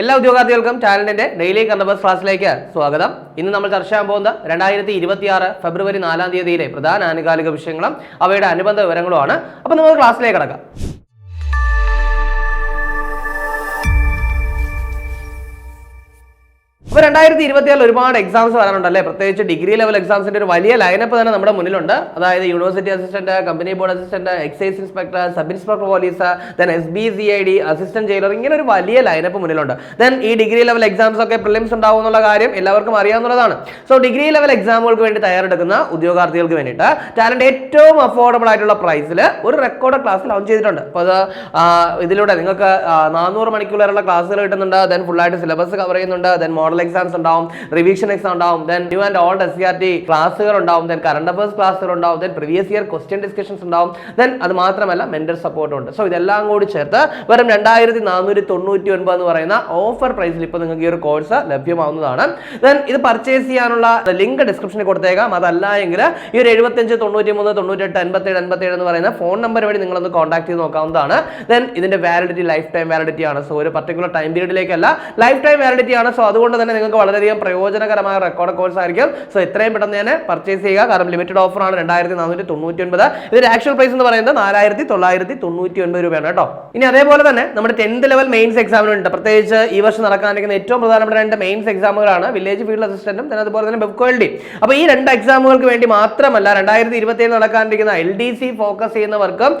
എല്ലാ ഉദ്യോഗാർത്ഥികൾക്കും ചാനലിന്റെ ഡെയിലി കണ്ടബസ് ക്ലാസ്സിലേക്ക് സ്വാഗതം. ഇന്ന് നമ്മൾ ചർച്ച ചെയ്യാൻ പോകുന്ന രണ്ടായിരത്തി ഇരുപത്തി ആറ് ഫെബ്രുവരി നാലാം തീയതിയിലെ പ്രധാന ആനുകാലിക വിഷയങ്ങളും അവയുടെ അനുബന്ധ വിവരങ്ങളുമാണ്. അപ്പോൾ നമുക്ക് ക്ലാസ്സിലേക്ക് കടക്കാം. അപ്പോൾ രണ്ടായിരത്തി ഇരുപത്തിയാറിൽ ഒരുപാട് എക്സാംസ് വരാനുണ്ടല്ലേ പ്രത്യേകിച്ച് ഡിഗ്രി ലെവൽ എക്സാംസിന്റെ ഒരു വലിയ ലൈനപ്പ് തന്നെ നമ്മുടെ മുന്നിലുണ്ട്. അതായത് university assistant company board assistant excise inspector sub inspector police then S B C I D assistant jailer ഇങ്ങനെ ഒരു വലിയ ലൈനപ്പ് മുന്നിലുണ്ട്. ദെൻ ഈ ഡിഗ്രി ലെവൽ എക്സാംസ് ഒക്കെ പ്രിലിംസ് ഉണ്ടാവും എന്നുള്ള കാര്യം എല്ലാവർക്കും അറിയാവുന്നതാണ്. സോ ഡിഗ്രി ലെവൽ എക്സാമുകൾക്ക് വേണ്ടി തയ്യാറെടുക്കുന്ന ഉദ്യോഗാർത്ഥികൾക്ക് വേണ്ടിയിട്ട് ടാലന്റ് ഏറ്റവും അഫോർഡബിൾ ആയിട്ടുള്ള പ്രൈസിൽ ഒരു റെക്കോർഡ് ക്ലാസ് ലോഞ്ച് ചെയ്തിട്ടുണ്ട്. അപ്പോൾ അത് ഇതിലൂടെ നിങ്ങൾക്ക് നാനൂറ് മണിക്കൂർ ക്ലാസ്സുകൾ കിട്ടുന്നുണ്ട്. ദെൻ ഫുള്ളായിട്ട് സിലബസ് കവർ ചെയ്യുന്നുണ്ട്. ദെൻ മോഡൽ എക്സാംസ് ഉണ്ടാവും റിവിഷൻ എക്സാം ഉണ്ടാവും then new and old S C R T ക്ലാസ്സുകൾ ഉണ്ടാവും ദെൻ കറണ്ട് അഫേഴ്സ് ക്ലാസ്സുകൾ ഉണ്ടാവും then previous year question discussions ഉണ്ടാവും ദെൻ അത് മാത്രമല്ല മെന്റൽ സപ്പോർട്ടും ഉണ്ട്. സോ ഇതെല്ലാം കൂടി ചേർത്ത് വെറും രണ്ടായിരത്തി നാനൂറ്റി തൊണ്ണൂറ്റി ഒൻപത് എന്ന് പറയുന്ന ഓഫർ പ്രൈസിൽ ഇപ്പോൾ നിങ്ങൾക്ക് ഈ ഒരു കോഴ്സ് ലഭ്യമാവുന്നതാണ്. ദെൻ ഇത് പർച്ചേസ് ചെയ്യാനുള്ള ലിങ്ക് ഡിസ്ക്രിപ്ഷനിൽ കൊടുത്തേക്കാം. അതല്ല എങ്കിൽ ഈ ഒരു എഴുപത്തഞ്ച് തൊണ്ണൂറ്റി മൂന്ന് തൊണ്ണൂറ്റെട്ട് എൺപത്തേഴ് എൺപത്തേഴ് എന്ന് പറയുന്ന ഫോൺ നമ്പർ വഴി നിങ്ങളൊന്ന് കോൺടാക്ട് ചെയ്ത് നോക്കാവുന്നതാണ്. ദെൻ ഇതിന്റെ വാലിഡിറ്റി ലൈഫ് ടൈം വാലിഡിറ്റി ആണ്. സോ ഒരു പർട്ടിക്കുലർ ടൈം പീരീഡിലേക്കല്ല ലൈഫ് ടൈം വാലിഡിറ്റി ആണ്. സോ അതുകൊണ്ട് തന്നെ നിങ്ങൾക്ക് വളരെയധികം പ്രയോജനകരമായ റെക്കോർഡ് കോഴ്സ് ആയിരിക്കും. സോ എത്രയും പെട്ടെന്ന് തന്നെ പർച്ചേസ് ചെയ്യുക. കാരണം ലിമിറ്റഡ് ഓഫർ ആണ് രണ്ടായിരത്തി നാനൂറ്റി തൊണ്ണൂറ്റി ഒൻപത് ഇതിന്റെ ആക്ച്വൽ പ്രൈസ് എന്ന് പറയുന്നത് നാലായിരത്തി തൊള്ളായിരത്തി തൊണ്ണൂറ്റി ഒൻപത് രൂപയാണ് കേട്ടോ. ഇനി അതേപോലെ തന്നെ നമ്മുടെ ടെൻത്ത് ലെവൽ മെയിൻസ് എക്സാമിനുണ്ട് പ്രത്യേകിച്ച് ഈ വർഷം നടക്കാനിരിക്കുന്ന ഏറ്റവും പ്രധാനപ്പെട്ട രണ്ട് മെയിൻസ് എക്സാമുകളാണ് വില്ലേജ് ഫീൽഡ് അസിസ്റ്റന്റും പിന്നെ അതുപോലെ തന്നെ വെബ്കോൾഡി അപ്പോൾ ഈ രണ്ട് എക്സാമുകൾക്ക് വേണ്ടി മാത്രമല്ല രണ്ടായിരത്തി ഇരുപത്തി ഏഴ് നടക്കാനിരിക്കുന്ന എൽ ഡി സി ഫോക്കസ് ചെയ്യുന്നവർക്കും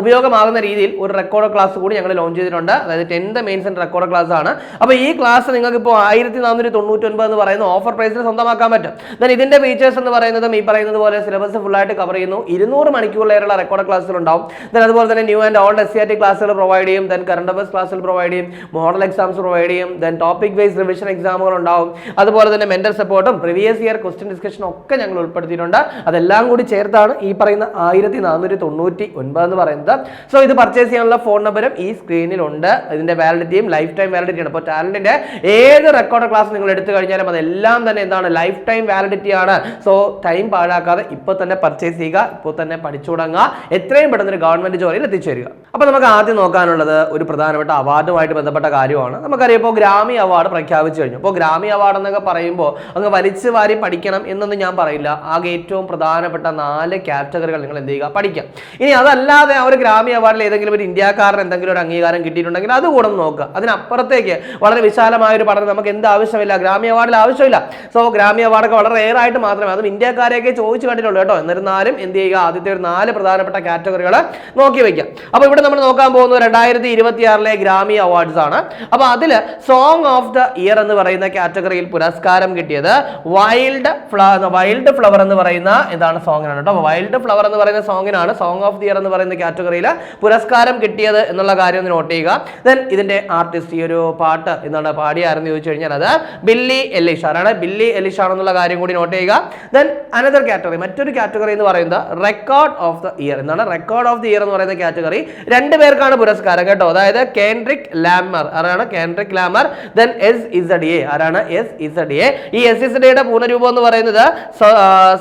ഉപയോഗമാകുന്ന രീതിയിൽ ഒരു റെക്കോർഡ് ക്ലാസ് കൂടി ഞങ്ങൾ ലോഞ്ച് ചെയ്തിട്ടുണ്ട്. അതായത് ടെൻത്ത് മെയിൻസിന്റെ റെക്കോർഡ് ക്ലാസ് ആണ്. അപ്പോൾ ഈ ക്ലാസ് നിങ്ങൾക്ക് ഇപ്പോൾ ആയിരത്തി നാനൂറ്റി തൊണ്ണൂറ്റി ഒൻപത് എന്ന് പറയുന്ന ഓഫർ പ്രൈസിൽ സ്വന്തമാക്കാൻ പറ്റും. ദൻ ഇതിന്റെ ഫീച്ചേഴ്സ് എന്ന് പറയുന്നതും ഈ പറയുന്നത് പോലെ സിലബസ് ഫുൾ ആയിട്ട് കവർ ചെയ്യുന്നു. ഇരുന്നൂറ് മണിക്കൂറിലേറെയുള്ള റെക്കോർഡ് ക്ലാസ്സുകൾ ഉണ്ടാവും. ദെൻ അതുപോലെ തന്നെ new and old S C R T ക്ലാസ്സുകൾ പ്രൊവൈഡ് ചെയ്യും. ദെൻ കറണ്ട് അഫേഴ്സ് ക്ലാസ്സുകൾ പ്രൊവൈഡ് ചെയ്യും. മോഡൽ എക്സാംസ് പ്രൊവൈഡ് ചെയ്യും. ദെൻ ടോപ്പിക് വൈസ് റിവിഷൻ എക്സാമുകൾ ഉണ്ടാവും. അതുപോലെ തന്നെ മെന്റൽ സപ്പോർട്ടും പ്രീവിയസ് ഇയർ ക്വസ്റ്റ്യൻ ഡിസ്കഷനും ഒക്കെ ഞങ്ങൾ ഉൾപ്പെടുത്തിയിട്ടുണ്ട്. അതെല്ലാം കൂടി ചേർത്താണ് ഈ പറയുന്ന ആയിരത്തി നാനൂറ്റി തൊണ്ണൂറ്റി ഒൻപത് എന്ന് പറയുന്നത്. സോ ഇത് പർച്ചേസ് ചെയ്യാനുള്ള ഫോൺ നമ്പറും ഈ സ്ക്രീനിലുണ്ട് ഇതിന്റെ വാലിഡിറ്റിയും ലൈഫ് ടൈം വാലിഡിറ്റിയാണ് അപ്പോൾ ടാലന്റിന്റെ ഏത് റെക്കോർഡ് ക്ലാസ് നിങ്ങൾ എടുത്തു കഴിഞ്ഞാലും അതെല്ലാം തന്നെ എന്താണ് ലൈഫ് ടൈം വാലിഡിറ്റി ആണ്. സോ ടൈം പാഴാക്കാതെ ഇപ്പോൾ തന്നെ പർച്ചേസ് ചെയ്യുക ഇപ്പോൾ തന്നെ പഠിച്ചു തുടങ്ങുക എത്രയും പെട്ടെന്ന് ഒരു ഗവൺമെന്റ് ജോലിയിൽ എത്തിച്ചേരുക. അപ്പോൾ നമുക്ക് ആദ്യം നോക്കാനുള്ളത് ഒരു പ്രധാനപ്പെട്ട അവാർഡുമായിട്ട് ബന്ധപ്പെട്ട കാര്യമാണ്. നമുക്കറിയാം ഇപ്പോൾ ഗ്രാമി അവാർഡ് പ്രഖ്യാപിച്ചു കഴിഞ്ഞു. അപ്പോൾ ഗ്രാമി അവാർഡ് എന്നൊക്കെ പറയുമ്പോൾ അങ്ങ് വലിച്ചു വാരി പഠിക്കണം എന്നൊന്നും ഞാൻ പറയില്ല. ആകെ ഏറ്റവും പ്രധാനപ്പെട്ട നാല് കാറ്റഗറികൾ നിങ്ങൾ എന്ത് ചെയ്യുക? പഠിക്കാം. ഇനി അതല്ലാതെ ആ ഒരു ഗ്രാമി അവാർഡിൽ ഏതെങ്കിലും ഒരു ഇന്ത്യക്കാരൻ എന്തെങ്കിലും ഒരു അംഗീകാരം കിട്ടിയിട്ടുണ്ടെങ്കിൽ അത് കൂടെ നോക്കുക. അതിനപ്പുറത്തേക്ക് വളരെ വിശാലമായ ഒരു പഠനം നമുക്ക് എന്ത് ആവശ്യമില്ല ഗ്രാമി അവാർഡിൽ ആവശ്യമില്ല. സോ ഗ്രാമി അവാർഡൊക്കെ വളരെ റെയർ ആയിട്ട് മാത്രമേ അതും ഇന്ത്യക്കാരെയൊക്കെ ചോദിച്ചു കണ്ടിട്ടുള്ളൂ കേട്ടോ. എന്നിരുന്നാലും എന്ത് ചെയ്യുക? ആദ്യത്തെ ഒരു നാല് പ്രധാനപ്പെട്ട കാറ്റഗറികൾ നോക്കി വെക്കാം അപ്പോൾ ഇവിടെ നമ്മൾ നോക്കാൻ പോകുന്നത് രണ്ടായിരത്തി ഇരുപത്തി ആറിലെ ഗ്രാമി അവാർഡ്സ് ആണ്. അപ്പോൾ അതിൽ സോങ് ഓഫ് ദ ഇയർ എന്ന് പറയുന്ന കാറ്റഗറിയിൽ പുരസ്കാരം കിട്ടിയത് വൈൽഡ് ഫ്ലവർ വൈൽഡ് ഫ്ലവർ എന്ന് പറയുന്ന എന്താണ് സോങ്ങിനാണ് കേട്ടോ. വൈൽഡ് ഫ്ലവർ എന്ന് പറയുന്ന സോങ്ങിനാണ് സോങ് ഓഫ് ദി ഇയർ എന്ന് പറയുന്ന കാറ്റഗറിയിൽ പുരസ്കാരം കിട്ടിയത് എന്നുള്ള കാര്യം നോട്ട് ചെയ്യുക. ദെൻ ഇതിന്റെ ആർട്ടിസ്റ്റ് ഈ ഒരു പാട്ട് എന്താണ് പാടിയാരെന്ന് ചോദിച്ചു കഴിഞ്ഞാൽ അത് ബില്ലി എലിഷ് ആരാണ് ബില്ലി എലിഷ് ആണെന്നുള്ള കാര്യം കൂടി നോട്ട് ചെയ്യുക. ദെൻ അനദർ കാറ്റഗറി മറ്റൊരു കാറ്റഗറി എന്ന് പറയുന്നത് റെക്കോർഡ് ഓഫ് ദ ഇയർ എന്നാണ് റെക്കോർഡ് ഓഫ് ദി ഇയർ എന്ന് പറയുന്ന കാറ്റഗറി രണ്ട് പേർക്കാണ് പുരസ്കാരം കേട്ടോ. അതായത് കേൻഡ്രിക് ലാമർ ആരാണ്? Kendrick Lamar then S Z A ആരാണ്? എസ് ഇസഡ് എ ഈ എസ് ഇസഡ് എയുടെ പൂർണരൂപം എന്ന് പറയുന്നത്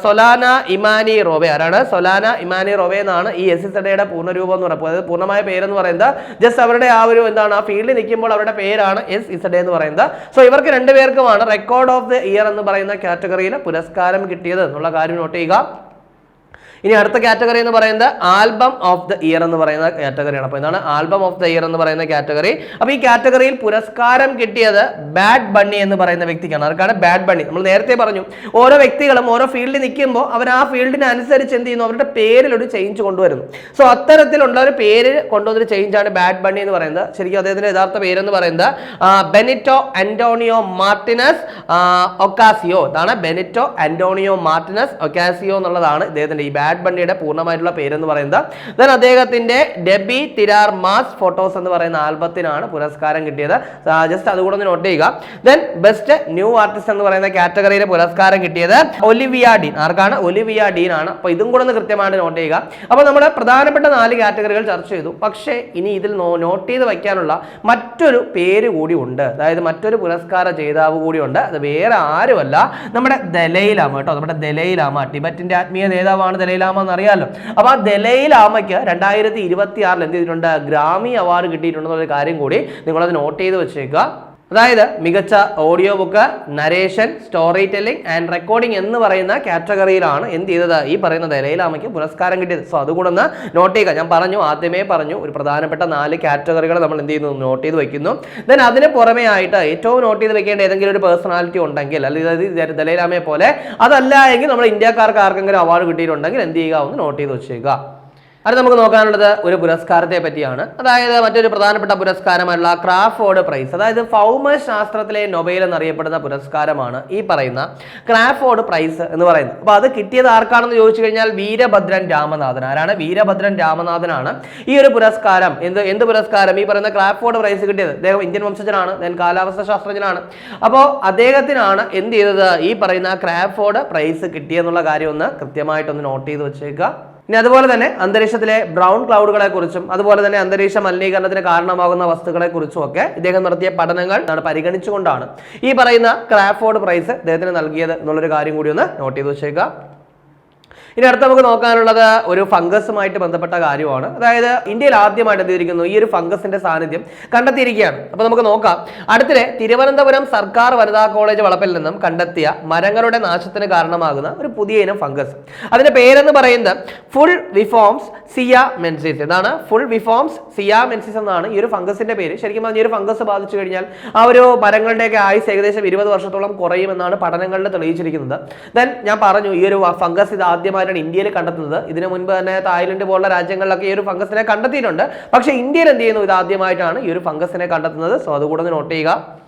സൊലാന ഇമാനി റോബെ ആരാണ്? സൊലാന ഇമാനി റോബെ എന്നാണ് ഈ എസ് ഇസഡ് എയുടെ പൂർണരൂപം എന്ന് പറയുന്നത്. അതായത് പൂർണമായ പേരെന്ന് പറയുന്നത് ജസ്റ്റ് അവരുടെ ആ ഒരു എന്താണ് ആ ഫീൽഡിൽ നിൽക്കുമ്പോൾ അവരുടെ പേരാണ് എസ് ഇസഡ് എന്ന് പറയുന്നത്. സോ ഇവർക്ക് രണ്ടുപേർക്കുമാണ് റെക്കോർഡ് ഓഫ് ദി ഇയർ എന്ന് പറയുന്ന കാറ്റഗറിയിൽ പുരസ്കാരം കിട്ടിയത്. എന്നുള്ള കാര്യം നോട്ട് ചെയ്യുക. ഇനി അടുത്ത കാറ്റഗറി എന്ന് പറയുന്നത് ആൽബം ഓഫ് ദ ഇയർ എന്ന് പറയുന്ന കാറ്റഗറിയാണ്. അപ്പോൾ ഇതാണ് ആൽബം ഓഫ് ദ ഇയർ എന്ന് പറയുന്ന കാറ്റഗറി. അപ്പോൾ ഈ കാറ്റഗറിയിൽ പുരസ്കാരം കിട്ടിയത് ബാഡ് ബണ്ണി എന്ന് പറയുന്ന വ്യക്തിക്കാണ്. ആർക്കാണ്? Bad Bunny. നമ്മൾ നേരത്തെ പറഞ്ഞു ഓരോ വ്യക്തികളും ഓരോ ഫീൽഡിൽ നിൽക്കുമ്പോൾ അവർ ആ ഫീൽഡിനനുസരിച്ച് എന്ത് ചെയ്യുന്നു? അവരുടെ പേരിൽ ഒരു ചേഞ്ച് കൊണ്ടുവരുന്നു. സോ അത്തരത്തിലുള്ള ഒരു പേര് കൊണ്ടുവന്നൊരു ചേഞ്ച് ആണ് ബാഡ് ബണ്ണി എന്ന് പറയുന്നത്. ശരിക്കും അദ്ദേഹത്തിന്റെ യഥാർത്ഥ പേരെന്ന് പറയുന്നത് ബെനിറ്റോ അന്റോണിയോ മാർട്ടിനസ് ഒക്കാസിയോ. ഇതാണ് ബെനിറ്റോ അന്റോണിയോ മാർട്ടിനസ് ഒക്കാസിയോ എന്നുള്ളതാണ് ഈ ബാഡ് ബണ്ണിയുടെ പൂർണമായിട്ടുള്ള പേരെന്ന് പറയുന്നത്. ദെൻ അദ്ദേഹത്തിന്റെ ഡെബി തിരാർ മാസ് ഫോട്ടോസ് എന്ന് പറയുന്ന ആൽബത്തിനാണ് പുരസ്കാരം കിട്ടിയത്. ജസ്റ്റ് അതുകൂടെ ഒന്ന് നോട്ട് ചെയ്യുക. ദെൻ ബെസ്റ്റ് ന്യൂ ആർട്ടിസ്റ്റ് എന്ന് പറയുന്ന കാറ്റഗറിയിലെ പുരസ്കാരം കിട്ടിയത് ഒലിവിയ ഡീൻ. ആർക്കാണ്? ഒലിവിയ ഡീൻ ആണ്. അപ്പോൾ ഇതും കൂടെ ഒന്ന് കൃത്യമായിട്ട് നോട്ട് ചെയ്യുക. അപ്പോൾ നമ്മുടെ പ്രധാനപ്പെട്ട നാല് കാറ്റഗറികൾ ചർച്ച ചെയ്തു. പക്ഷേ ഇനി ഇതിൽ നോട്ട് ചെയ്ത് വയ്ക്കാനുള്ള മറ്റൊരു പേര് കൂടി ഉണ്ട്. അതായത് മറ്റൊരു പുരസ്കാര ജേതാവ് കൂടി ഉണ്ട്. അത് വേറെ ആരുമല്ല. നമ്മുടെ ദലൈലാമ കേട്ടോ. നമ്മുടെ ദലൈലാമ ടിബറ്റിന്റെ ആത്മീയ നേതാവാണ് ദലൈലാമ എന്ന് അറിയാമല്ലോ അപ്പൊ ആ ദലൈലാമയ്ക്ക് രണ്ടായിരത്തി ഇരുപത്തി ആറിൽ എന്ത് ചെയ്തിട്ടുണ്ട്? ഗ്രാമി അവാർഡ് കിട്ടിയിട്ടുണ്ടെന്നുള്ള കാര്യം കൂടി നിങ്ങളത് നോട്ട് ചെയ്ത് വെച്ചേക്കുക. അതായത് മികച്ച audio book narration story telling and recording എന്ന് പറയുന്ന കാറ്റഗറിയിലാണ് എന്ത് ചെയ്തത്? ഈ പറയുന്ന ദലൈലാമയ്ക്ക് പുരസ്കാരം കിട്ടിയത്. സോ അതുകൂടെ ഒന്ന് നോട്ട് ചെയ്യുക. ഞാൻ പറഞ്ഞു ആദ്യമേ പറഞ്ഞു ഒരു പ്രധാനപ്പെട്ട നാല് കാറ്റഗറികൾ നമ്മൾ എന്ത് ചെയ്യുന്നു? നോട്ട് ചെയ്ത് വെക്കുന്നു. ദെൻ അതിന് പുറമേ ആയിട്ട് ഏറ്റവും നോട്ട് ചെയ്ത് വെക്കേണ്ട ഏതെങ്കിലും ഒരു പേഴ്സണാലിറ്റി ഉണ്ടെങ്കിൽ അല്ലെങ്കിൽ ദലൈലാമയെ പോലെ അതല്ല എങ്കിൽ നമ്മൾ ഇന്ത്യക്കാർക്ക് ആർക്കെങ്കിലും അവാർഡ് കിട്ടിയിട്ടുണ്ടെങ്കിൽ എന്ത് ചെയ്യുക? ഒന്ന് നോട്ട് ചെയ്ത് വെച്ചേക്കുക. അത് നമുക്ക് നോക്കാനുള്ളത് ഒരു പുരസ്കാരത്തെ പറ്റിയാണ്. അതായത് മറ്റൊരു പ്രധാനപ്പെട്ട പുരസ്കാരമായിട്ടുള്ള ക്രാഫോർഡ് പ്രൈസ് അതായത് ഭൗമശാസ്ത്രത്തിലെ നൊബേൽ എന്നറിയപ്പെടുന്ന പുരസ്കാരമാണ് ഈ പറയുന്ന ക്രാഫോർഡ് പ്രൈസ് എന്ന് പറയുന്നത്. അപ്പോൾ അത് കിട്ടിയത് ആർക്കാണെന്ന് ചോദിച്ചു കഴിഞ്ഞാൽ വീരഭദ്രൻ രാമനാഥൻ. ആരാണ്? വീരഭദ്രൻ രാമനാഥനാണ് ഈ ഒരു പുരസ്കാരം. എന്ത് എന്ത് പുരസ്കാരം? ഈ പറയുന്ന ക്രാഫോർഡ് പ്രൈസ് കിട്ടിയത്? അദ്ദേഹം ഇന്ത്യൻ വംശജനാണ് ദെൻ കാലാവസ്ഥ ശാസ്ത്രജ്ഞനാണ്. അപ്പോൾ അദ്ദേഹത്തിനാണ് എന്ത് ചെയ്തത്? ഈ പറയുന്ന ക്രാഫോർഡ് പ്രൈസ് കിട്ടിയെന്നുള്ള കാര്യം ഒന്ന് കൃത്യമായിട്ടൊന്ന് നോട്ട് ചെയ്ത് വെച്ചേക്കുക. ഇനി അതുപോലെ തന്നെ അന്തരീക്ഷത്തിലെ ബ്രൗൺ ക്ലൗഡുകളെ കുറിച്ചും അതുപോലെ തന്നെ അന്തരീക്ഷ മലിനീകരണത്തിന് കാരണമാകുന്ന വസ്തുക്കളെ കുറിച്ചും ഒക്കെ ഇദ്ദേഹം നടത്തിയ പഠനങ്ങൾ പരിഗണിച്ചുകൊണ്ടാണ്. ഈ പറയുന്ന ക്രാഫോർഡ് പ്രൈസ് അദ്ദേഹത്തിന് നൽകിയത് എന്നുള്ളൊരു കാര്യം കൂടി ഒന്ന് നോട്ട് ചെയ്ത് വെച്ചേക്കുക. ഇനി അടുത്ത് നമുക്ക് നോക്കാനുള്ളത് ഒരു ഫംഗസുമായിട്ട് ബന്ധപ്പെട്ട കാര്യമാണ്. അതായത് ഇന്ത്യയിൽ ആദ്യമായിട്ട് എന്തിരിക്കുന്നു ഈ ഒരു ഫംഗസിന്റെ സാന്നിധ്യം കണ്ടെത്തിയിരിക്കുകയാണ്. അപ്പൊ നമുക്ക് നോക്കാം. അടുത്തിടെ തിരുവനന്തപുരം സർക്കാർ വനിതാ കോളേജ് വളപ്പിൽ നിന്നും കണ്ടെത്തിയ മരങ്ങളുടെ നാശത്തിന് കാരണമാകുന്ന ഒരു പുതിയ ഇനം ഫംഗസ്. അതിന്റെ പേരെന്ന് പറയുന്നത് ഫുൾ വിഫോംസ് സിയ മെൻസിസ് എന്താണ് ഫുൾ വിഫോംസ് സിയ മെൻസിസ് എന്നാണ് ഈ ഒരു ഫംഗസിന്റെ പേര്. ശരിക്കും പറഞ്ഞാൽ ഈ ഒരു ഫംഗസ് ബാധിച്ചു കഴിഞ്ഞാൽ ആ ഒരു മരങ്ങളുടെയൊക്കെ ആയുസ് ഏകദേശം ഇരുപത് വർഷത്തോളം കുറയുമെന്നാണ് പഠനങ്ങളിൽ തെളിയിച്ചിരിക്കുന്നത്. ദെൻ ഞാൻ പറഞ്ഞു ഈ ഒരു ഫംഗസ് ഇത് ആദ്യമായിട്ടാണ് ഇന്ത്യയിൽ കണ്ടെത്തുന്നത്. ഇതിനു മുൻപ് തന്നെ തായ്ലൻഡ് പോലുള്ള രാജ്യങ്ങളിലൊക്കെ ഈ ഒരു ഫംഗസിനെ കണ്ടെത്തിയിട്ടുണ്ട്. പക്ഷേ ഇന്ത്യയിൽ എന്ത് ചെയ്യുന്നു? ഇത് ആദ്യമായിട്ടാണ് ഈ ഒരു ഫംഗസിനെ കണ്ടെത്തുന്നത്. സോ അതുകൂടെ നോട്ട് ചെയ്യുക.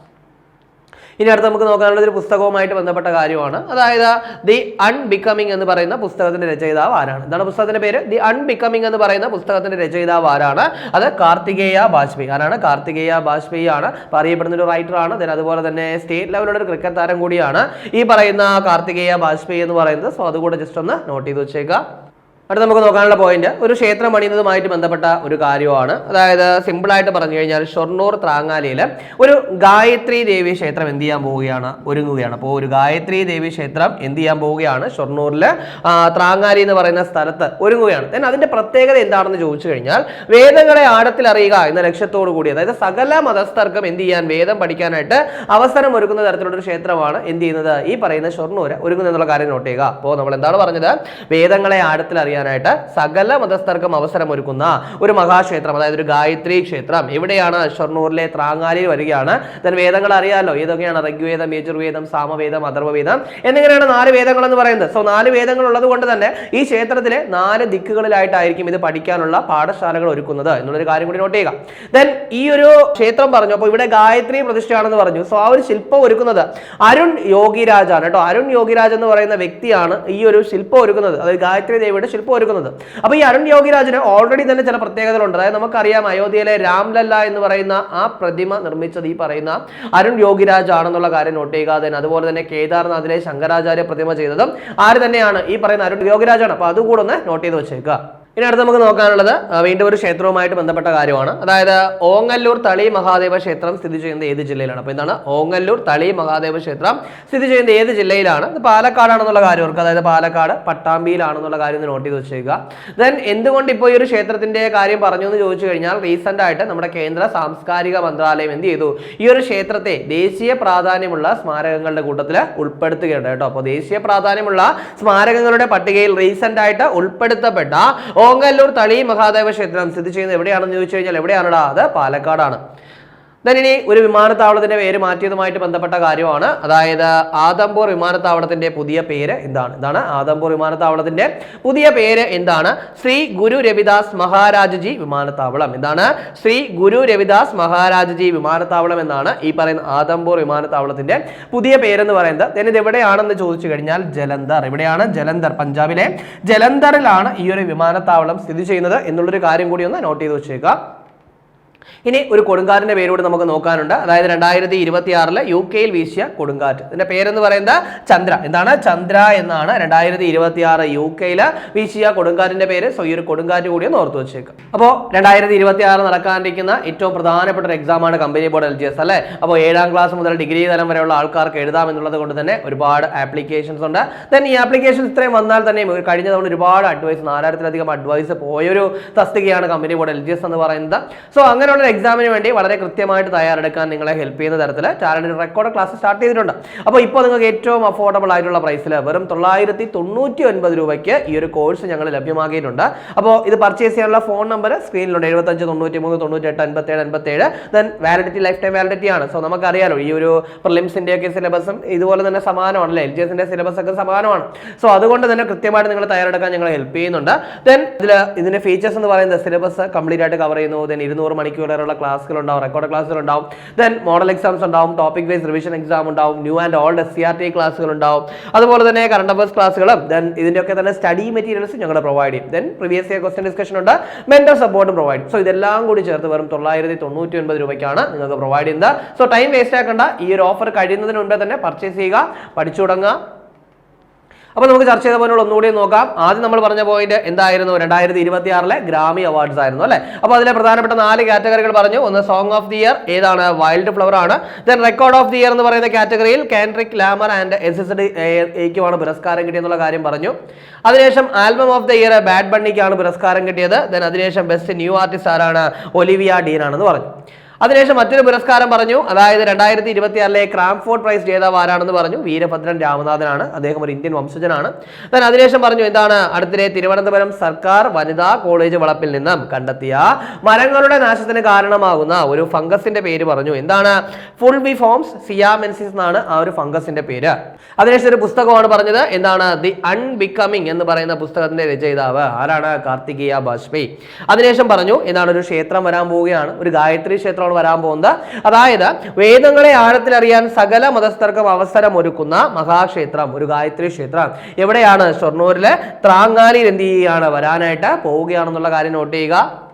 ഇനി അടുത്ത് നമുക്ക് നോക്കാനുള്ളത് ഒരു പുസ്തകവുമായിട്ട് ബന്ധപ്പെട്ട കാര്യമാണ്. അതായത് ദി അൺബിക്കമിങ് എന്ന് പറയുന്ന പുസ്തകത്തിന്റെ രചയിതാവ് ആരാണ്? എന്താണ് പുസ്തകത്തിന്റെ പേര്? ദി അൺബിക്കമിങ് എന്ന് പറയുന്ന പുസ്തകത്തിന്റെ രചയിതാവ് ആരാണ്? അത് കാർത്തികേയ ബാജ്പേയി. ആരാണ്? കാർത്തികേയ ബാജ്പേയി ആണ്. പറയപ്പെടുന്ന ഒരു റൈറ്റർ ആണ്. Then അതുപോലെ തന്നെ സ്റ്റേറ്റ് ലെവലിലുള്ള ഒരു ക്രിക്കറ്റ് താരം കൂടിയാണ്. ഈ പറയുന്ന കാർത്തികേയ ബാജ്പേയി എന്ന് പറയുന്നത്. സോ അതുകൂടെ ജസ്റ്റ് ഒന്ന് നോട്ട് ചെയ്ത് വെച്ചേക്കാം. അടുത്ത നമുക്ക് നോക്കാനുള്ള പോയിന്റ് ഒരു ക്ഷേത്രം പണിയുന്നതുമായിട്ട് ബന്ധപ്പെട്ട ഒരു കാര്യമാണ്. അതായത് സിമ്പിൾ ആയിട്ട് പറഞ്ഞു കഴിഞ്ഞാൽ ഷൊർണൂർ ത്രാങ്ങാലിയിൽ ഒരു ഗായത്രി ദേവി ക്ഷേത്രം എന്ത് ചെയ്യാൻ പോവുകയാണ്? ഒരുങ്ങുകയാണ്. അപ്പോൾ ഒരു ഗായത്രി ദേവി ക്ഷേത്രം എന്ത് ചെയ്യാൻ പോവുകയാണ്? ഷൊർണൂരിൽ ത്രാങ്ങാലി എന്ന് പറയുന്ന സ്ഥലത്ത് ഒരുങ്ങുകയാണ്. Then അതിന്റെ പ്രത്യേകത എന്താണെന്ന് ചോദിച്ചു കഴിഞ്ഞാൽ വേദങ്ങളെ ആഴത്തിൽ അറിയുക എന്ന ലക്ഷ്യത്തോടു കൂടി അതായത് സകല മതസ്ഥർക്കും എന്ത് ചെയ്യാൻ വേദം പഠിക്കാനായിട്ട് അവസരം ഒരുക്കുന്ന തരത്തിലുള്ള ഒരു ക്ഷേത്രമാണ് എന്ത് ചെയ്യുന്നത്? ഈ പറയുന്ന ഷൊർണൂർ ഒരുങ്ങുന്നതെന്നുള്ള കാര്യം നോട്ട് ചെയ്യുക. അപ്പോൾ നമ്മൾ എന്താണ് പറഞ്ഞത്? വേദങ്ങളെ ആഴത്തിൽ അറിയാനായിട്ട് സകല മതസ്ഥർക്കും അവസരം ഒരുക്കുന്ന ഒരു മഹാക്ഷേത്രം അതായത് ഒരു ഗായത്രി ക്ഷേത്രം. എവിടെയാണ് ഷൊർണൂരിലെ ത്രാങ്ങാലിയിൽ വരികയാണ്. then വേദങ്ങൾ അറിയാലോ. ഏതൊക്കെയാണ്? ഋഗ്വേദം യജുർവേദം സാമവേദം അഥർവവേദം. എന്നിങ്ങനെയാണ് നാല് വേദങ്ങൾ എന്ന് പറയുന്നത്. സോ നാല് വേദങ്ങൾ ഉള്ളത് കൊണ്ട് തന്നെ ഈ ക്ഷേത്രത്തിലെ നാല് ദിക്കുകളിലായിട്ടായിരിക്കും ഇത് പഠിക്കാനുള്ള പാഠശാലകൾ ഒരുക്കുന്നത് എന്നുള്ളൊരു കാര്യം കൂടി നോട്ട് ചെയ്യുക. ദെൻ ഈ ഒരു ക്ഷേത്രം പറഞ്ഞു അപ്പോൾ ഇവിടെ ഗായത്രി പ്രതിഷ്ഠയാണെന്ന് പറഞ്ഞു. സോ ആ ഒരു ശില്പം ഒരുക്കുന്നത് അരുൺ യോഗിരാജാണ് കേട്ടോ അരുൺ യോഗിരാജ് എന്ന് പറയുന്ന വ്യക്തിയാണ് ഈ ഒരു ശില്പം ഒരുക്കുന്നത്. അതായത് ഗായത്രി ദേവിയുടെ ശില്പം ഒരുക്കുന്നത് അപ്പോൾ ഈ അരുൺ യോഗിരാജിന് ഓൾറെഡി തന്നെ ചില പ്രത്യേകതകളുണ്ട്. അതായത് നമുക്കറിയാം അയോധ്യയിലെ രാംലല്ല എന്ന് പറയുന്ന ആ പ്രതിമ നിർമ്മിച്ചത് ഈ പറയുന്ന അരുൺ യോഗിരാജ് ആണെന്നുള്ള കാര്യം നോട്ട് ചെയ്യുക. തന്നെ അതുപോലെ തന്നെ കേദാർനാഥിലെ ശങ്കരാചാര്യ പ്രതിമ ചെയ്തതും ആര് തന്നെയാണ് ഈ പറയുന്ന അരുൺ യോഗിരാജാണ്. അപ്പോൾ അതുകൂടെ ഒന്ന് നോട്ട് ചെയ്ത് വെച്ചേക്കുക. ഇനി അടുത്ത് നമുക്ക് നോക്കാനുള്ളത് വീണ്ടും ഒരു ക്ഷേത്രവുമായിട്ട് ബന്ധപ്പെട്ട കാര്യമാണ്. അതായത് ഓങ്ങല്ലൂർ തളി മഹാദേവ ക്ഷേത്രം സ്ഥിതി ചെയ്യുന്നത് ഏത് ജില്ലയിലാണ്? അപ്പോൾ എന്താണ് ഓങ്ങല്ലൂർ തളി മഹാദേവ ക്ഷേത്രം സ്ഥിതി ചെയ്യുന്ന ഏത് ജില്ലയിലാണ്? ഇത് പാലക്കാടാണെന്നുള്ള കാര്യം ഓർക്കുക. അതായത് പാലക്കാട് പട്ടാമ്പിയിലാണെന്നുള്ള കാര്യം നോട്ട് ചെയ്ത് വെച്ചേക്കുക. ദെൻ എന്തുകൊണ്ട് ഇപ്പോൾ ഈ ഒരു ക്ഷേത്രത്തിന്റെ കാര്യം പറഞ്ഞു എന്ന് ചോദിച്ചു കഴിഞ്ഞാൽ റീസെന്റ് ആയിട്ട് നമ്മുടെ കേന്ദ്ര സാംസ്കാരിക മന്ത്രാലയം എന്ത് ചെയ്തു? ഈ ഒരു ക്ഷേത്രത്തെ ദേശീയ പ്രാധാന്യമുള്ള സ്മാരകങ്ങളുടെ കൂട്ടത്തിൽ ഉൾപ്പെടുത്തുകയുണ്ട് കേട്ടോ. അപ്പോൾ ദേശീയ പ്രാധാന്യമുള്ള സ്മാരകങ്ങളുടെ പട്ടികയിൽ റീസെന്റ് ആയിട്ട് ഉൾപ്പെടുത്തപ്പെട്ട ഓങ്ങല്ലൂർ തളി മഹാദേവ ക്ഷേത്രം സ്ഥിതി ചെയ്യുന്നത് എവിടെയാണെന്ന് ചോദിച്ചു കഴിഞ്ഞാൽ എവിടെയാണടാ? അത് പാലക്കാടാണ്. Then ഇനി ഒരു വിമാനത്താവളത്തിന്റെ പേര് മാറ്റിയതുമായിട്ട് ബന്ധപ്പെട്ട കാര്യമാണ്. അതായത് ആദംപൂർ വിമാനത്താവളത്തിന്റെ പുതിയ പേര് എന്താണ്? എന്താണ് ആദംപൂർ വിമാനത്താവളത്തിന്റെ പുതിയ പേര് എന്താണ്? ശ്രീ ഗുരു രവിദാസ് മഹാരാജ്ജി വിമാനത്താവളം. എന്താണ്? ശ്രീ ഗുരു രവിദാസ് മഹാരാജ്ജി വിമാനത്താവളം എന്നാണ് ഈ പറയുന്ന ആദംപൂർ വിമാനത്താവളത്തിന്റെ പുതിയ പേരെന്ന് പറയുന്നത്. Then ഇത് എവിടെയാണെന്ന് ചോദിച്ചു കഴിഞ്ഞാൽ ജലന്ധർ. എവിടെയാണ് ജലന്ധർ. പഞ്ചാബിലെ ജലന്ധറിലാണ് ഈ ഒരു വിമാനത്താവളം സ്ഥിതി ചെയ്യുന്നത് എന്നുള്ളൊരു കാര്യം കൂടി ഒന്ന് നോട്ട് ചെയ്ത് വെച്ചേക്കുക. ഇനി ഒരു കൊടുങ്കാറ്റിന്റെ പേരോട് നമുക്ക് നോക്കാനുണ്ട്. അതായത് രണ്ടായിരത്തി ഇരുപത്തി ആറിൽ യു കെയിൽ വീശിയ കൊടുങ്കാറ്റ്. ഇതിന്റെ പേരെന്ന് പറയുന്നത് ചന്ദ്ര. എന്താണ്? ചന്ദ്ര എന്നാണ് രണ്ടായിരത്തി ഇരുപത്തി ആറ് യു കെയിൽ വീശിയ കൊടുങ്കാറ്റിന്റെ പേര്. സോ ഈ ഒരു കൊടുങ്കാറ്റ് കൂടി ഒന്ന് ഓർത്ത് വെച്ചേക്കും. അപ്പോൾ രണ്ടായിരത്തി ഇരുപത്തി ആറ് നടക്കാനിരിക്കുന്ന ഏറ്റവും പ്രധാനപ്പെട്ട ഒരു എക്സാമാണ് company board L G S അല്ലേ? അപ്പോൾ ഏഴാം ക്ലാസ് മുതൽ ഡിഗ്രി തലം വരെയുള്ള ആൾക്കാർക്ക് എഴുതാം എന്നുള്ളത് കൊണ്ട് തന്നെ ഒരുപാട് ആപ്ലിക്കേഷൻസ് ഉണ്ട്. ദെൻ ഈ ആപ്ലിക്കേഷൻസ് ഇത്രയും വന്നാൽ തന്നെ കഴിഞ്ഞ തവണ ഒരുപാട് അഡ്വൈസ് നാലായിരത്തിലധികം അഡ്വൈസ് പോയൊരു തസ്തികയാണ് company board L G S എന്ന് പറയുന്നത്. സോ അങ്ങനെ ഇതുപോലുള്ള എക്സാമിന് വേണ്ടി വളരെ കൃത്യമായിട്ട് തയ്യാറെടുക്കാൻ നിങ്ങളെ ഹെൽപ്പ് ചെയ്യുന്ന തരത്തിൽ ടാലന്റ് റെക്കോർഡ് ക്ലാസ് സ്റ്റാർട്ട് ചെയ്തിട്ടുണ്ട്. അപ്പോൾ ഇപ്പോൾ നിങ്ങൾക്ക് ഏറ്റവും അഫോർഡബിൾ ആയിട്ടുള്ള പ്രൈസിൽ വെറും തൊള്ളായിരത്തി തൊണ്ണൂറ്റി ഒൻപത് രൂപയ്ക്ക് ഈ ഒരു കോഴ്സ് ഞങ്ങൾ ലഭ്യമാക്കിയിട്ടുണ്ട്. അപ്പോൾ ഇത് പർച്ചേസ് ചെയ്യാനുള്ള ഫോൺ നമ്പർ സ്ക്രീനിലുണ്ട് എഴുപത്തഞ്ച് തൊണ്ണൂറ്റി മൂന്ന് തൊണ്ണൂറ്റെട്ട് അൻപത്തേഴ് അൻപത്തേഴ്. Then validity life time validity ആണ്. സോ നമുക്കറിയാലോ ഈ ഒരു പ്രിലിംസിന്റെ ഒക്കെ സിലബസും ഇതുപോലെ തന്നെ സമാനമാണല്ലേ? എൽ ജി എസിന്റെ സിലബസ് ഒക്കെ സമാനമാണ്. സോ അതുകൊണ്ട് തന്നെ കൃത്യമായിട്ട് നിങ്ങൾ തയ്യാറെടുക്കാൻ ഞങ്ങൾ ഹെൽപ്പ് ചെയ്യുന്നുണ്ട്. ദെൻ ഇതിൽ ഇതിന്റെ ഫീച്ചേഴ്സ് എന്ന് പറയുന്നത് സിലബസ് കംപ്ലീറ്റ് ആയിട്ട് കവർ ചെയ്യുന്നു. ദെൻ ഇരുന്നൂറ് മണിക്കൂർ വരെയുള്ള ക്ലാസ്സുകൾ ഉണ്ടാവും റെക്കോർഡ് ക്ലാസ്സുകൾ ഉണ്ടാവും ദെൻ മോഡൽ എക്സാംസ് ഉണ്ടാവും ടോപ്പിക് വൈസ് റിവിഷൻ എക്സാം ഉണ്ടാവും new and old S C R T ക്ലാസ്സുകൾ ഉണ്ടാവും അതുപോലെ തന്നെ കറണ്ട് അഫേഴ്സ് ക്ലാസ്സുകളും ദെൻ ഇതിന്റെയൊക്കെ തന്നെ സ്റ്റഡി മെറ്റീരിയൽസ് ഞങ്ങൾ പ്രൊവൈഡ് ചെയ്യും. Then previous year question discussion ഉണ്ട് മെന്റർ സപ്പോർട്ടും പ്രൊവൈഡ് സോ ഇതെല്ലാം കൂടി ചേർത്ത് വെറും തൊള്ളായിരത്തി തൊണ്ണൂറ്റി ഒൻപത് രൂപയ്ക്കാണ് നിങ്ങൾക്ക് പ്രൊവൈഡ് ചെയ്യുന്നത്. സോ ടൈം വേസ്റ്റ് ആക്കേണ്ട ഈ ഒരു ഓഫർ കഴിയുന്നതിന് മുമ്പേ തന്നെ പർച്ചേസ് ചെയ്യുക പഠിച്ചു തുടങ്ങുക അപ്പോൾ നമുക്ക് ചർച്ച ചെയ്ത പോലെ ഒന്നുകൂടി നോക്കാം. ആദ്യം നമ്മൾ പറഞ്ഞ പോയിന്റ് എന്തായിരുന്നു? രണ്ടായിരത്തി ഇരുപത്തി ആറിലെ ഗ്രാമി അവാർഡ്സ് ആയിരുന്നു അല്ലേ? അപ്പോൾ അതിലെ പ്രധാനപ്പെട്ട നാല് കാറ്റഗറികൾ പറഞ്ഞു. ഒന്ന് സോങ് ഓഫ് ദി ഇയർ ഏതാണ്? വൈൽഡ് ഫ്ലവർ ആണ്. Then record of the year എന്ന് പറയുന്ന കാറ്റഗറിയിൽ Kendrick Lamar and S S D എക്കുമാണ് പുരസ്കാരം കിട്ടിയെന്നുള്ള കാര്യം പറഞ്ഞു. അതിനുശേഷം album of the year Bad ബണ്ണിക്കാണ് പുരസ്കാരം കിട്ടിയത്. ദെൻ അതിനുശേഷം ബെസ്റ്റ് ന്യൂ ആർട്ടിസ്റ്റ് ആരാണ്? ഒലിവിയ ഡീൻ ആണെന്ന് പറഞ്ഞു. അതിനുശേഷം മറ്റൊരു പുരസ്കാരം പറഞ്ഞു. അതായത് രണ്ടായിരത്തി ഇരുപത്തി ആറിലെ ക്രാംഫോർഡ് പ്രൈസ് ജേതാവ് ആരാണെന്ന് പറഞ്ഞു? വീരഭദ്രൻ രാമനാഥനാണ്. അദ്ദേഹം ഒരു ഇന്ത്യൻ വംശജനാണ്. ഞാൻ അതിനുശേഷം പറഞ്ഞു എന്താണ്? അടുത്തിടെ തിരുവനന്തപുരം സർക്കാർ വനിതാ കോളേജ് വളപ്പിൽ നിന്നും കണ്ടെത്തിയ മരങ്ങളുടെ നാശത്തിന് കാരണമാകുന്ന ഒരു ഫംഗസിന്റെ പേര് പറഞ്ഞു. എന്താണ്? ഫുൾ ബി ഫോംസ് സിയാമെൻസിസ് എന്നാണ് ആ ഒരു ഫംഗസിന്റെ പേര്. അതിനുശേഷം ഒരു പുസ്തകമാണ് പറഞ്ഞത്. എന്താണ്? ദി അൺബിക്കമിങ് എന്ന് പറയുന്ന പുസ്തകത്തിന്റെ രചയിതാവ് ആരാണ്? കാർത്തികേയ ബാജ്പേയി. അതിനുശേഷം പറഞ്ഞു എന്താണ്? ഒരു ക്ഷേത്രം വരാൻ പോവുകയാണ്. ഒരു ഗായത്രി ക്ഷേത്രമാണ് വരാൻ പോകുന്നത്. അതായത് വേദങ്ങളെ ആഴത്തിലറിയാൻ സകല മതസ്ഥർക്കും അവസരം ഒരുക്കുന്ന മഹാക്ഷേത്രം ഒരു ഗായത്രി ക്ഷേത്രം. എവിടെയാണ് ഷൊർണൂരിലെ ത്രാങ്ങാലിയിൽ എന്ത് ചെയ്യുകയാണ്? വരാനായിട്ട് പോവുകയാണെന്നുള്ള കാര്യം നോട്ട് ചെയ്യുക.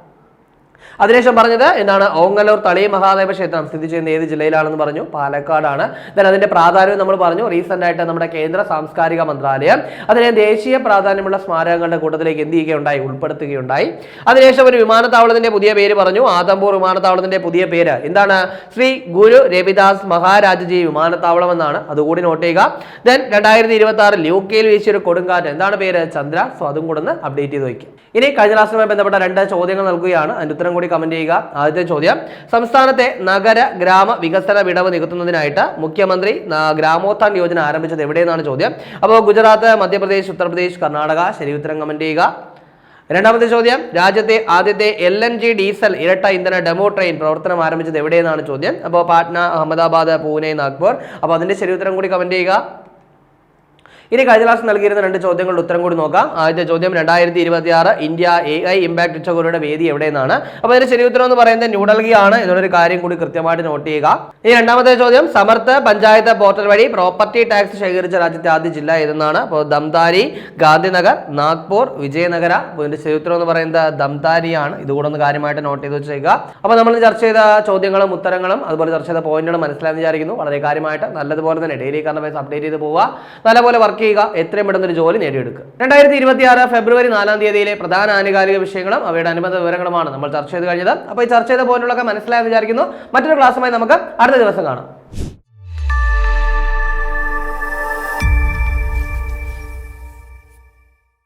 അതിനുശേഷം പറഞ്ഞത് എന്താണ്? ഓങ്ങല്ലൂർ തളി മഹാദേവ ക്ഷേത്രം സ്ഥിതി ചെയ്യുന്ന ഏത് ജില്ലയിലാണെന്ന് പറഞ്ഞു? പാലക്കാടാണ്. ദെൻ അതിന്റെ പ്രാധാന്യം നമ്മൾ പറഞ്ഞു. റീസെന്റ് ആയിട്ട് നമ്മുടെ കേന്ദ്ര സാംസ്കാരിക മന്ത്രാലയം അതിനെ ദേശീയ പ്രാധാന്യമുള്ള സ്മാരകങ്ങളുടെ കൂട്ടത്തിലേക്ക് എന്ത് ചെയ്യുകയുണ്ടായി? ഉൾപ്പെടുത്തുകയുണ്ടായി. അതിനുശേഷം ഒരു വിമാനത്താവളത്തിന്റെ പുതിയ പേര് പറഞ്ഞു. ആദംപൂർ വിമാനത്താവളത്തിന്റെ പുതിയ പേര്. എന്താണ്? ശ്രീ ഗുരു രവിദാസ് മഹാരാജജി വിമാനത്താവളം എന്നാണ്. അതുകൂടി നോട്ട് ചെയ്യുക. ദെൻ രണ്ടായിരത്തി ഇരുപത്തി ആറിൽ യു കെയിൽ വീശിയ ഒരു കൊടുങ്കാറ്റ്. എന്താണ് പേര്? ചന്ദ്ര. സോ അതും കൂടെ ഒന്ന് അപ്ഡേറ്റ് ചെയ്ത് വയ്ക്കും. ഇനി കഴിഞ്ഞ ക്ലാസ്സുമായി ബന്ധപ്പെട്ട രണ്ട് ചോദ്യങ്ങൾ നൽകുകയാണ്. അതിന്റെ ഉത്തരം കൂടി കമന്റ് ചെയ്യുക. ആദ്യത്തെ ചോദ്യം സംസ്ഥാനത്തെ നഗര ഗ്രാമ വികസന വിടവ് നികത്തുന്നതിനായിട്ട് മുഖ്യമന്ത്രി ഗ്രാമോത്ഥാൻ യോജന ആരംഭിച്ചത് എവിടെയെന്നാണ് ചോദ്യം. അപ്പോൾ ഗുജറാത്ത് മധ്യപ്രദേശ് ഉത്തർപ്രദേശ് കർണാടക ശരി ഉത്തരം കമന്റ് ചെയ്യുക. രണ്ടാമത്തെ ചോദ്യം രാജ്യത്തെ ആദ്യത്തെ എൽ എൻ ജി ഡീസൽ ഇരട്ട ഇന്ധന ഡെമോ ട്രെയിൻ പ്രവർത്തനം ആരംഭിച്ചത് എവിടെയെന്നാണ് ചോദ്യം. അപ്പോൾ പാട്ന അഹമ്മദാബാദ് പൂനെ നാഗ്പൂർ. അപ്പോൾ അതിന്റെ ശരി ഉത്തരം കൂടി കമന്റ് ചെയ്യുക. ഇനി കഴിഞ്ഞ ക്ലാസ് നൽകിയിരുന്ന രണ്ട് ചോദ്യങ്ങളുടെ ഉത്തരം കൂടി നോക്കാം. ആദ്യത്തെ ചോദ്യം രണ്ടായിരത്തി ഇരുപത്തി ആറ് ഇന്ത്യ എ ഐ ഇമ്പാക്ട് ഉച്ചകോടിയുടെ വേദി എവിടെയെന്നാണ്. അപ്പോൾ ഇതിന്റെ ശരി ഉത്തരം എന്ന് പറയുന്നത് ന്യൂഡൽഹി ആണ് എന്നുള്ളൊരു കാര്യം കൂടി കൃത്യമായിട്ട് നോട്ട് ചെയ്യുക. ഇനി രണ്ടാമത്തെ ചോദ്യം സമർത്ഥ പഞ്ചായത്ത് പോർട്ടൽ വഴി പ്രോപ്പർട്ടി ടാക്സ് ശേഖരിച്ച രാജ്യത്തെ ആദ്യ ജില്ല ഏതെന്നാണ്. അപ്പോൾ ദംതാരി ഗാന്ധിനഗർ നാഗ്പൂർ വിജയനഗര. അപ്പോൾ ഇതിന്റെ ശരി ഉത്തരം എന്ന് പറയുന്നത് ദംതാരിയാണ്. ഇതുകൂടെ ഒന്ന് കാര്യമായിട്ട് നോട്ട് ചെയ്ത് വെച്ചേക്കുക അപ്പോൾ നമ്മൾ ചർച്ച ചെയ്ത ചോദ്യങ്ങളും ഉത്തരങ്ങളും അതുപോലെ ചർച്ച ചെയ്ത പോയിന്റുകളും മനസ്സിലായെന്ന് വിചാരിക്കുന്നു. വളരെ കാര്യമായിട്ട് നല്ലതുപോലെ തന്നെ ഡെയിലി കറണ്ട് അപ്ഡേറ്റ് ചെയ്ത് പോവുക. നല്ലപോലെ വർക്ക് ചെയ്യുക എത്രയും പെട്ടെന്ന് ഒരു ജോലി നേടിയെടുക്കുക. രണ്ടായിരത്തി ഇരുപത്തി ആറ് ഫെബ്രുവരി നാലാം തീയതിയിലെ പ്രധാന ആനുകാലിക വിഷയങ്ങളും അവയുടെ അനുബന്ധ വിവരങ്ങളുമാണ് നമ്മൾ ചർച്ച ചെയ്ത് കഴിഞ്ഞത്. അപ്പോൾ ഈ ചർച്ച ചെയ്ത പോയിന്റുകളൊക്കെ മനസ്സിലായെന്ന് വിചാരിക്കുന്നു. മറ്റൊരു ക്ലാസ്സുമായി നമുക്ക് അടുത്ത ദിവസം കാണാം.